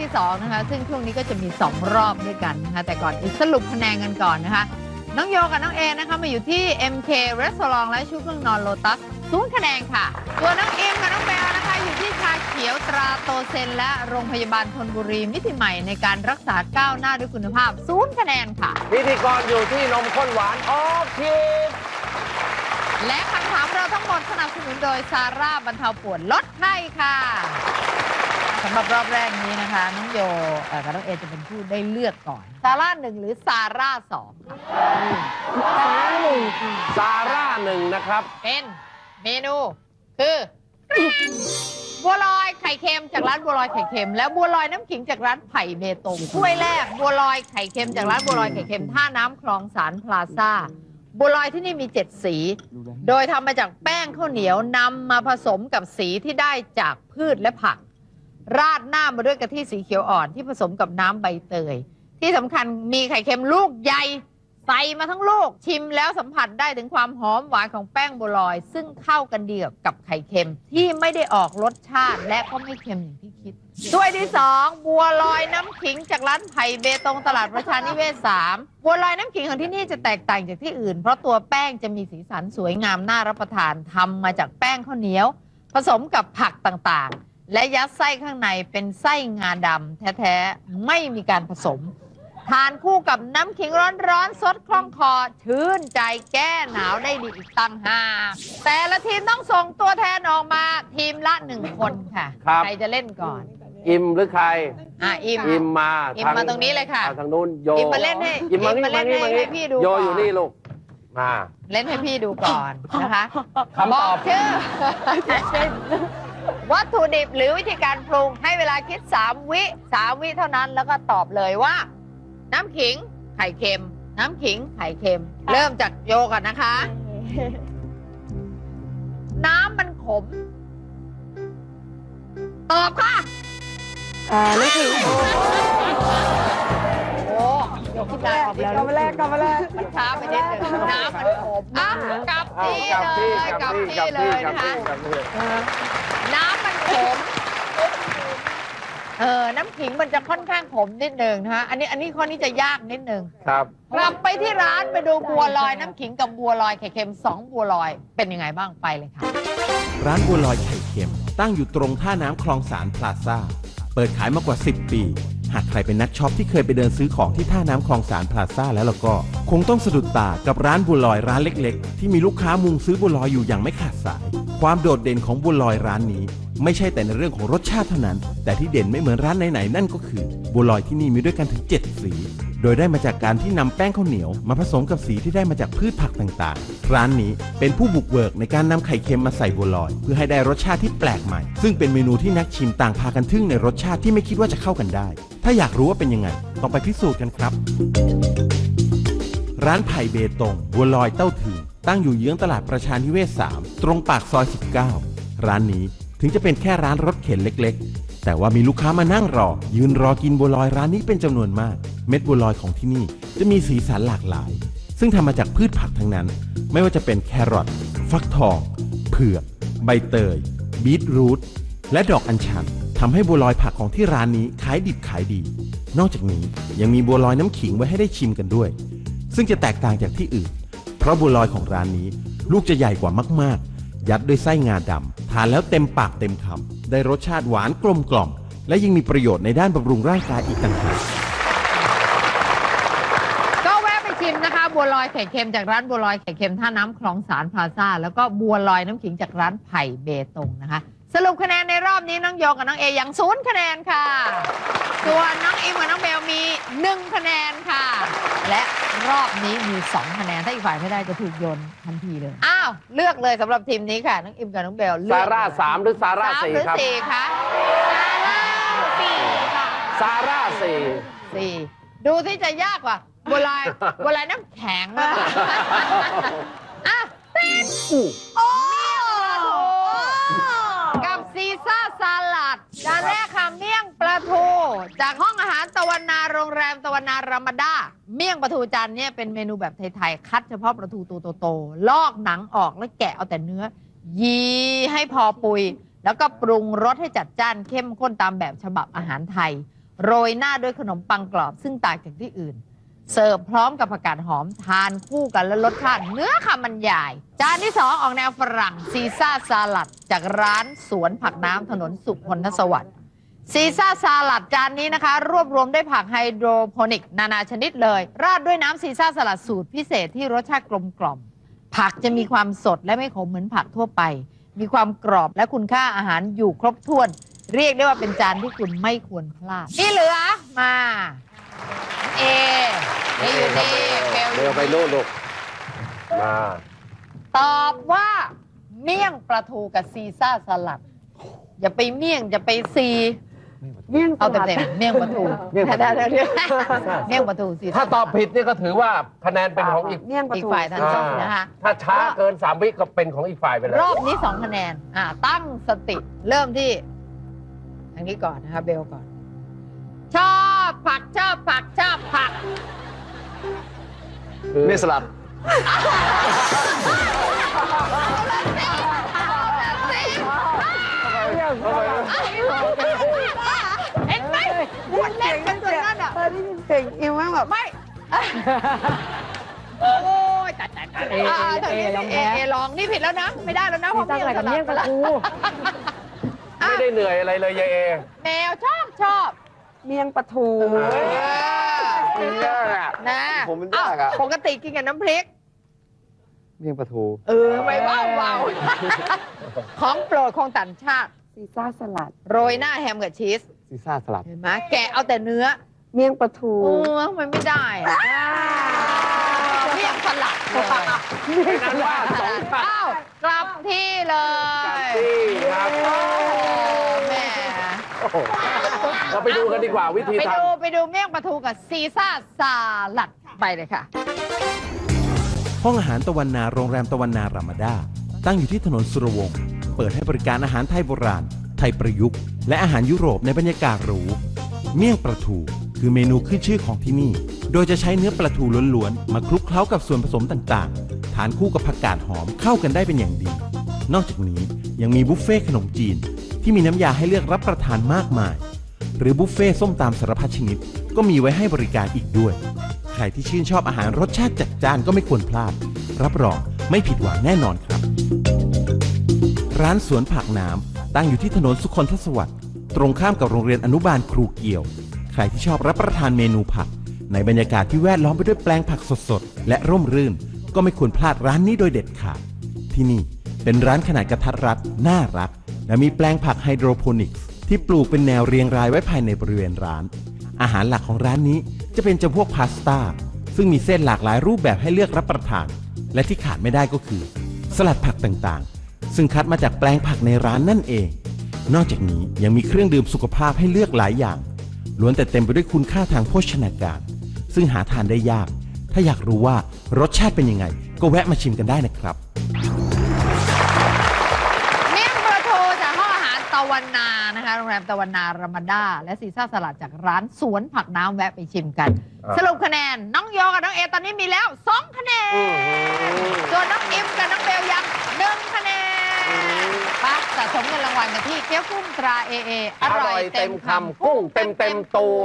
ที่2นะคะซึ่งช่วงนี้ก็จะมี 2 รอบด้วยกันนะคะแต่ก่อนอีกสรุปคะแนนกันก่อนนะคะ น้องโยกับน้องเอนะคะมาอยู่ที่ MK Restaurant และชุดเครื่องนอนโลตัสศูนย์คะแนนค่ะ ตัวน้องเอ็มกับน้องแบลนะคะ อยู่ที่ชาเขียวตราโตเซน และโรงพยาบาลธนบุรีมิติใหม่ในการรักษาก้าวหน้าด้วยคุณภาพศูนย์คะแนนค่ะ พิธีกรอยู่ที่นมข้นหวานออคิดและคำถามเราทั้งหมดสนับสนุนโดยซาร่าบรรเทาปวดลดไข้ค่ะ สำหรับรอบแรกนี้นะคะน้องโยเอ่อกับน้องเอจะเป็นผู้ได้เลือกก่อน ซาร่าหนึ่งหรือซาร่าสองค่ะฟ้าหนึ่งค่ะซาร่าหนึ่งนะครับ เป็นเมนูคือ บัวลอยไข่เค็มจากร้านบัวลอยไข่เค็ม และบัวลอยน้ำขิงจากร้านไผ่เบตงถ้วยแรกบัวลอยไข่เค็มจากร้านบัวลอยไข่เค็มท่าน้ำคลองสารพลาซ่า บัวลอยที่นี่มีเจ็ดสี โดยทำมาจากแป้งข้าวเหนียว นำมาผสมกับสีที่ได้จากพืชและผัก ราดหน้ามาด้วยกะทิสีเขียวอ่อนที่ผสมกับน้ำใบเตย ที่สำคัญมีไข่เค็มลูกใหญ่ใส่มาทั้งลูกชิมแล้วสัมผัสได้ถึงความหอมหวานของแป้งบัวลอย ซึ่งเข้ากันดีกับไข่เค็มที่ไม่ได้ออกรสชาติและก็ไม่เค็มอย่างที่คิดถ้วยที่สองบัวลอยน้ำขิงจากร้านไผ่เบตงตลาดประชานิเวศสามบัวลอยน้ำขิงของที่นี่จะแตกต่างจากที่อื่น เพราะตัวแป้งจะมีสีสันสวยงามน่ารับประทานทำมาจากแป้งข้าวเหนียว ผสมกับผักต่างๆ และยัดไส้ข้างในเป็นไส้งาดำแท้ๆ ไม่มีการผสม ทานคู่กับน้ำขิงร้อนๆ สดคล่องคอ ชื่นใจแก้หนาวได้ดีอีกตั้งหากแต่ละทีมต้องส่งตัวแทนออกมาทีมละหนึ่งคนค่ะ ครับ ใครจะเล่นก่อน อิมหรือใคร อะ อิม อิมมาอิมมาตรงนี้เลยค่ะอ่ทางนู้นโยอิมมาเล่นให้อิมมานี่อิมมาเล่มานนี่ให้มานี่ให้พี่ดูโยก่อน อยู่นี่ลูก มา เล่นให้พี่ดูก่อนนะคะคำตอบกชื่อ วัตถุดิบหรือวิธีการปรุงให้เวลาคิด 3 วิ 3 วิเท่านั้นแล้วก็ตอบเลยว่า น้ำขิงไข่เค็ม น้ำขิงไข่เค็ม เริ่มจากโยก่อนนะคะ น้ำมันขม ตอบค่ะอ่าน้ำขิงโอ้โยกขึ้นได้ตอบแล้วกลับมาแรกกลับมาแรกมันช้าไปนิดหนึ่งน้ำมันขมอะกลับอ้าวที่กลับเลที่ยกกลัลับบที่ที่กลับเลที่ยกลับนะคะที่กลับที่น้ำ มันขมเออน้ำขิงมันจะค่อนข้างขมนิดหนึ่งนะคะอันนี้อันนี้ข้อนี้จะยากนิดหนึ่งครับ กลับไปที่ร้านไปดูบัวลอยน้ำขิงกับบัวลอยไข่เค็มสองบัวลอยเป็นยังไงบ้างไปเลยค่ะ ร้านบัวลอยไข่เค็ม ตั้งอยู่ตรงท่าน้ำคลองสารพลาซ่า เปิดขายมากว่า 10 ปี หากใครเป็นนักช็อปที่เคยไปเดินซื้อของที่ท่าน้ำคลองสารพลาซ่าแล้วล่ะก็ คงต้องสะดุดตากับร้านบัวลอยร้านเล็ก ๆ ที่มีลูกค้ามุงซื้อบัวลอยอยู่อย่างไม่ขาดสาย ความโดดเด่นของบัวลอยร้านนี้ ไม่ใช่แต่ในเรื่องของรสชาติเท่านั้น แต่ที่เด่นไม่เหมือนร้านไหนๆนั่นก็คือ บัวลอยที่นี่มีด้วยกันถึง 7 สี โดยได้มาจากการที่นำแป้งข้าวเหนียวมาผสมกับสีที่ได้มาจากพืชผักต่างๆ ร้านนี้เป็นผู้บุกเบิกในการนำไข่เค็มมาใส่บัวลอย เพื่อให้ได้รสชาติที่แปลกใหม่ ซึ่งเป็นเมนูที่นักชิมต่างพากันทึ่งในรสชาติที่ไม่คิดว่าจะเข้ากันได้ ถ้าอยากรู้ว่าเป็นยังไงต้องไปพิสูจน์กันครับ ร้านไผ่เบตงบัวลอยเต้าถึงตั้งอยู่เยื้องตลาดประชานิเวศ 3 ตรงปากซอย 19 ร้านนี้ ถึงจะเป็นแค่ร้านรถเข็นเล็กๆ แต่ว่ามีลูกค้ามานั่งรอ ยืนรอกินบัวลอยร้านนี้เป็นจำนวนมาก เม็ดบัวลอยของที่นี่จะมีสีสันหลากหลาย ซึ่งทำมาจากพืชผักทั้งนั้น ไม่ว่าจะเป็นแครอทฟักทอง เผือก ใบเตย บีทรูท และดอกอัญชันทำให้บัวลอยผักของที่ร้านนี้ขายดิบขายดี นอกจากนี้ยังมีบัวลอยน้ำขิงไว้ให้ได้ชิมกันด้วย ซึ่งจะแตกต่างจากที่อื่น เพราะบัวลอยของร้านนี้ลูกจะใหญ่กว่ามาก ยัดด้วยไส้งาดำทานแล้วเต็มปากเต็มคำได้รสชาติหวานกลมกล่อม และยังมีประโยชน์ในด้านบำรุงร่างกายอีกต่างหากก็แวะไปชิมนะคะ บัวลอยไข่เค็มจากร้านบัวลอยไข่เค็มท่าน้ำคลองสารพลาซ่า แล้วก็บัวลอยน้ำขิงจากร้านไผ่เบตงนะคะ สรุปคะแนนในรอบนี้น้องโยกับน้องเอยังศูนย์คะแนนค่ะ ส่วนน้องอิมกับน้องเบลมีหนึ่งคะแนนค่ะ และรอบนี้มีสองคะแนนถ้าอีกฝ่ายไม่ได้จะถูกโยนทันทีเลย อ้าวเลือกเลยสำหรับทีมนี้ค่ะ น้องอิมกับน้องเบลเลืซาอกร่าสามหรือซาร่าสามสี่หรือครับสี่คะซาร่าสี่ค่ะซาร่าสี่สี่ดูที่จะยากกว่าบัวลอยบัวลอยน้ำแข็งมากกว่าอะติดโอ้กับซีซ่าสลัด จานแรกค่ะเมี่ยงปลาทูจากห้องอาหารตะวันนาโรงแรมตะวันนารามดาเมี่ยงปลาทูจานนี้เป็นเมนูแบบไทยๆคัดเฉพาะปลาทูตัวโตๆลอกหนังออกแล้วแกะเอาแต่เนื้อ ยีให้พอปุย แล้วก็ปรุงรสให้จัดจ้านเข้มข้นตามแบบฉบับอาหารไทย โรยหน้าด้วยขนมปังกรอบซึ่งต่างจากที่อื่น เสิร์ฟพร้อมกับผักกาดหอมทานคู่กันและรสชาติเนื้อคำมันใหญ่ จานที่สองออกแนวฝรั่งซีซ่าสลัด จากร้านสวนผักน้ำถนนสุขพลทสวัสดิ์ซีซ่าสลัดจานนี้นะคะ รวบรวมได้ผักไฮโดรโปนิก นานาชนิดเลย ราดด้วยน้ำซีซ่าสลัดสูตรพิเศษที่รสชาติกลมกล่อม ผักจะมีความสดและไม่ขมเหมือนผักทั่วไป มีความกรอบและคุณค่าอาหารอยู่ครบถ้วน เรียกได้ว่าเป็นจานที่คุณไม่ควรพลาดที่เหลือมา เอเออยู่นี่เบลอเร็ยู่วไปโน่นลูกมาตอบว่า เมี่ยงปลาทูกับซีซ่าสลัด อย่าไปเมี่ยงอย่าไปซี เมี่ยงสเอาลัด เต็มๆเมี่ยงปลาทูเมี่ยงปลาทูเดี๋ยวๆเดี๋ยวๆเมี่ยงปลาทูซีซ่ถ้าตอบผิดนี่ก็ถือว่าคะแนนเป็นของอีกเมี่ยงปลาอีกทูฝ่ายทันสองนะคะ ถ้าช้าเกินสามวิก็เป็นของอีกฝ่ายไปเลยรอบนี้สองคะแนน อ่า ตั้งสติ เริ่มที่อันนี้ก่อนนะคะเบลก่อน ชอ บผักชอบผักชอบผักนี่สลัด เห็นไหมพูดเล่นกันจนนั่นอะ เออได้ยินเสียงอิวแม่งแบบ ไม่โอ้ยตายตายตายเอเอเอลองแพ้ เอลองนี่ผิดแล้วนะ ไม่ได้แล้วนะซีซ่าสลัดกับเมี่ยงปลาทู ไม่ได้เหนื่อยอะไรเลยยายเอ แมวชอบชอบ เมี่ยงปลาทูมันยากอะนะผมมันยากอะปกติกินกับน้ำพริก เมี่ยงปลาทู เออไม่ว้าวว้าของโปรดของต่างชาติซีซ่าสลัด โรยหน้าแฮมกับชีสซีซ่าสลัด เห็นไหมแกะเอาแต่เนื้อ เมี่ยงปลาทูโอ้ทำไมไม่ได้เรียกสลัดเลยนั้นว่าสองท่านอ้าวกลับที่เลยที่ครับโอ้แม่ เราไปดูกันดีกว่าวิธีไปทดูไปดูเมี่ยงปลาทูกับซีซ่าสลัดไปเลยค่ะ ห้องอาหารตะวันนาโรงแรมตะวันนารามาดา ตั้งอยู่ที่ถนนสุรวงศ์เปิดให้บริการอาหารไทยโบราณ ไทยประยุกต์ และอาหารยุโรปในบรรยากาศหรู เมี่ยงปลาทูคือเมนูขึ้นชื่อของที่นี่ โดยจะใช้เนื้อปลาทูล้วนๆ มาคลุกเคล้ากับส่วนผสมต่างๆ ทานคู่กับผักกาดหอมเข้ากันได้เป็นอย่างดี นอกจากนี้ยังมีบุฟเฟ่ขนมจีน ที่มีน้ำยาให้เลือกรับประทานมากมาย หรือบุฟเฟ่ส้มตำสารพัดชนิด ก็มีไว้ให้บริการอีกด้วย ใครที่ชื่นชอบอาหารรสชาติจัดจ้านก็ไม่ควรพลาด รับรองไม่ผิดหวังแน่นอนครับ ร้านสวนผักน้ำตั้งอยู่ที่ถนนสุคนทศวรรษตรงข้ามกับโรงเรียนอนุบาลครูเกี่ยว ใครที่ชอบรับประทานเมนูผัก ในบรรยากาศที่แวดล้อมไปด้วยแปลงผักสดๆ และร่มรื่น ก็ไม่ควรพลาดร้านนี้โดยเด็ดขาดที่นี่เป็นร้านขนาดกระทัดรัดน่ารัก และมีแปลงผักไฮโดรโปนิกส์ ที่ปลูกเป็นแนวเรียงรายไว้ภายในบริเวณร้าน อาหารหลักของร้านนี้จะเป็นจำพวกพาสต้าซึ่งมีเส้นหลากหลายรูปแบบให้เลือกรับประทาน และที่ขาดไม่ได้ก็คือ สลัดผักต่างๆ ซึ่งคัดมาจากแปลงผักในร้านนั่นเอง นอกจากนี้ยังมีเครื่องดื่มสุขภาพให้เลือกหลายอย่างล้วนแต่เต็มไปด้วยคุณค่าทางโภชนาการ ซึ่งหาทานได้ยาก ถ้าอยากรู้ว่ารสชาติเป็นยังไง ก็แวะมาชิมกันได้นะครับ วันนานะคะโรงแรมตะวันนารามาดา และซีซ่าสลัดจากร้านสวนผักน้ำแวะไปชิมกันอ่าสรุปคะแนน น้องโยกับน้องเอตอนนี้มีแล้ว 2 คะแนนส่วนน้องอิมกับน้องเบลยังหนึ่งคะแนนไปสะสมเงินรางวัลกันที่เกี๊ยวกุ้งตราเอเอออร่ร่ออยยเต็เต็มมคำคำกุ้งเต็มเต็มๆตัว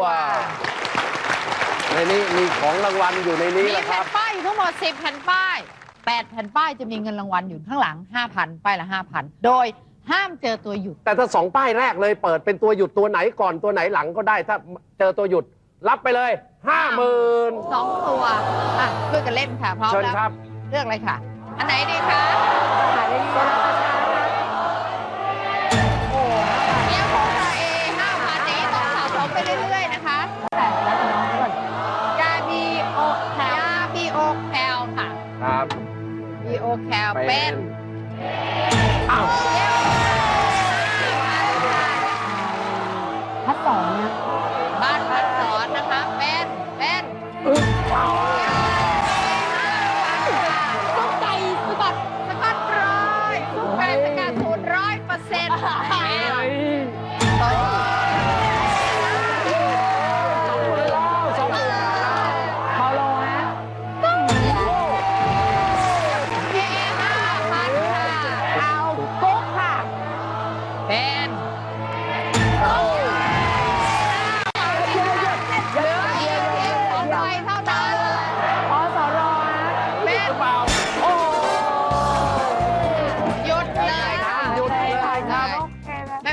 ในนี้มีของรางวัลอยู่ในนี้มีแหละคแผ่รันบ ป้ายอยู่ทั้งหมด10แผ่นป้าย8แผ่นป้ายจะมีเงินรางวัลอยู่ข้างหลัง 5,000ป้ายละ 5,000 โดย ห้ามเจอตัวหยุด แต่ถ้าสองป้ายแรกเลยเปิดเป็นตัวหยุดตัวไหนก่อนตัวไหนหลังก็ได้ ถ้าเจอตัวหยุดรับไปเลยห้าหมื่นสองตัว อะช่วยกันเล่นค่ะพร้อมเชิญแล้วครับ เลือกเลยค่ะ อันไหนดีคะขายได้ดีนะเกี๊ยวกุ้งตราเอ5,000นี้ต้องสะสมไปเรื่อยๆนะคะแต่แล้วแต่น้องก่อนยาบีโอแคลยาบีโอแคลค่ะครับ บีโอแคลเป็น พัดสอนนะ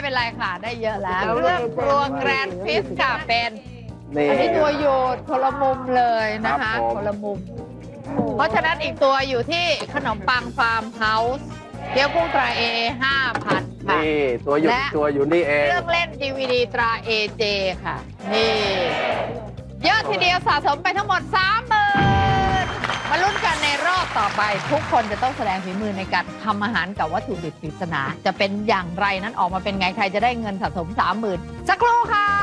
เป็นไรค่ะ ได้เยอะแล้วเครื่องครัวแกรนฟิสค่ะเป็นนี่ อันนี้ตัวโยดคนละมุมเลยนะครัคะบผม คนละมุม เพราะฉะนั้นอีกตัวอยู่ที่ขนมปังฟาร์มเฮาส์เกี๊ยวกุ้งตราเอห้าพันค่ะ นี่ตัวหยุดและ ตัวอยู่นี่เอง เครื่องเล่นดีวดีตราเอเจค่ะ นี่ เยอะทีเดียวสะสมไปทั้งหมด 3 0 0 0 0มาลุ้นกันในรอบ ต่อไปทุกคนจะต้องแสดงฝีมือในการทำอาหารกับวัตถุดิบปริศนา จะเป็นอย่างไรนั้นออกมาเป็นไงใครจะได้เงินสะสม 30,000 สักครู่ค่ะ